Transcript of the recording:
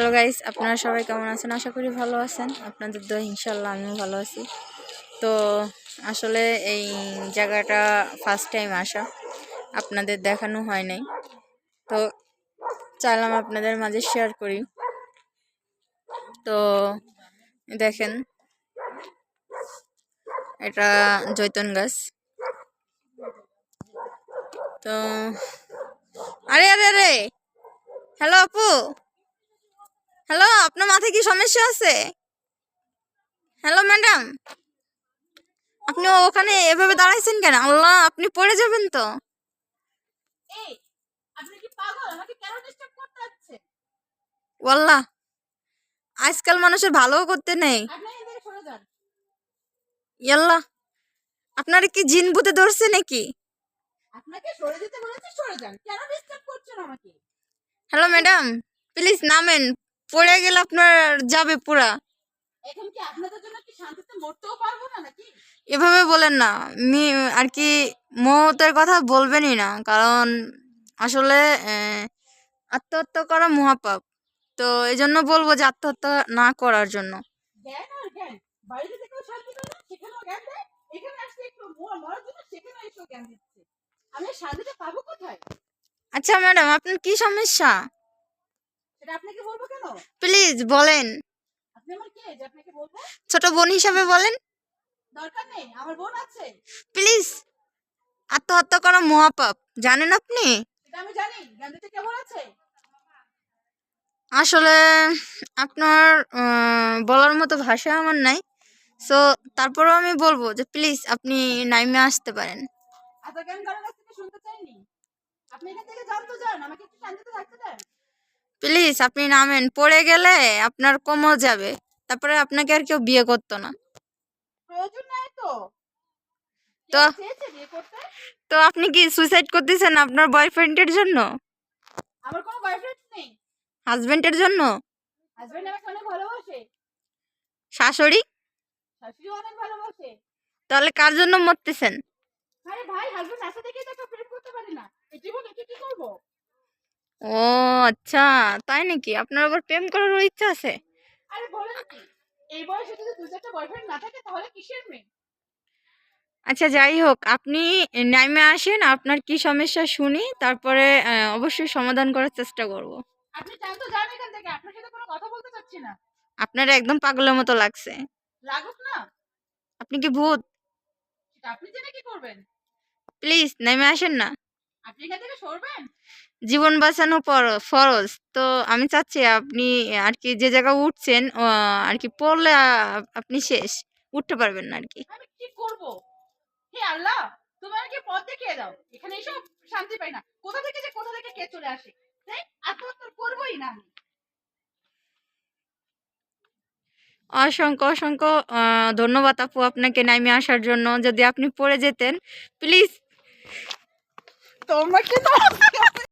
Hello guys আপনারা সবাই কেমন আছেন? আশা করি ভালো আছেন। আপনাদের দোয়া ইনশাল্লাহ আমিও ভালো আছি। তো আসলে এই জায়গাটা ফার্স্ট টাইম আসা। আপনাদের দেখানো হয় নাই। তো চাইলাম আপনাদের মাঝে শেয়ার করি। তো দেখেন, এটা জৈতন গাছ। তো আরে আরে আরে! হ্যালো আপু! হ্যালো আপনার মাথায় কি সমস্যা আছে? Hello madam. আপনি ওখানে এভাবে দাঁড়াইছেন কেন? আল্লাহ আপনি পড়ে যাবেন তো। ওয়াল্লাহ আজকাল মানুষের ভালোও করতে নেই। আপনার কি জিন বুতে ধরছে নাকি? আপনাকে সরে যেতে বলেছি সরে যান। কেন ডিস্টার্ব করছেন আমাকে? হ্যালো ম্যাডাম প্লিজ নামেন। পড়ে গেলে আপনার যাবে পুরা। এভাবে বলেন না। আর কি মতের কথা বলবেনই না কারণ আসলে আত্মহত্যা করা মহাপাপ। তো এই জন্য বলব যে আত্মহত্যা না করার জন্য। আচ্ছা ম্যাডাম আপনার কি সমস্যা? সেটা আপনাকে বলব প্লিজ বলেন। ছোট বোন হিসাবে বলেন। দরকার নেই আমার বোন আছে। প্লিজ আত্মহত্যা করা মহাপাপ জানেন আপনি? আমি জানি জ্ঞান কেমন আছে? আসলে আপনার বলার মতো ভাষা আমার নাই। সো তারপরেও আমি বলব যে প্লিজ আপনি নাইমে আসতে পারেন। এত জ্ঞান কারোর কাছ থেকে শুনতে চাইনি। আপনি এখান থেকে যান আমাকে একটু শান্তিতে থাকতে দেন। প্লিজ আপনি নামেন। পড়ে গেলে আপনার কোমর যাবে। তারপরে আপনাকে আর কেউ বিয়ে করতো না। প্রয়োজন নাই তো। তো- আপনি কি সুইসাইড করতেছেন আপনার বয়ফ্রেন্ডের জন্য? আমার কোনো বয়ফ্রেন্ড নেই। হাজবেন্ডের জন্য? হাজবেন্ড আমাকে অনেক ভালোবাসে। শাশুড়ি? শাশুড়িও অনেক ভালোবাসে। তাহলে কার জন্য মরতেছেন? আরে ভাই হাজবেন্ড দেখেই তো প্রেম করতে পারি না। এই জীবন কি করব? ও আচ্ছা। তাই নাকি? আপনার আবার প্রেম করার ইচ্ছা আছে? আরে বলেন এই বয়সে যদি দু চারটা বয়ফ্রেন্ড না থাকে তাহলে কিসের মেয়ে আচ্ছা যাই হোক আপনি নাইমে আসেন আপনার কি সমস্যা শুনি তারপরে অবশ্যই সমাধান করার চেষ্টা করব। আপনি চান তো যান এখান থেকে আপনার সাথে কোনো কথা বলতে চাচ্ছি না। আপনার একদম পাগলের মতো লাগছে। লাগুক না। আপনি কি ভূত? আপনি জেনে কি করবেন? প্লিজ নেমে আসেন না। জীবন বাঁচানো ফরজ। তো আমি চাচ্ছি আপনি আর কি যে জায়গায় উঠছেন আর কি পড়লে আপনি শেষ। উঠতে পারবেন না আর কি। আমি কি করব? হে আল্লাহ তুমি আমাকে পথ দেখিয়ে দাও। এখানে এসব শান্তি পাই না। কোথা থেকে যে কোথা থেকে কে চলে আসে? তাই আত্মহত্যা করবোই না আমি। অসংখ্য অসংখ্য ধন্যবাদ আপু আপনাকে নাইমে আসার জন্য। যদি আপনি পড়ে যেতেন প্লিজ। তোমাকে তো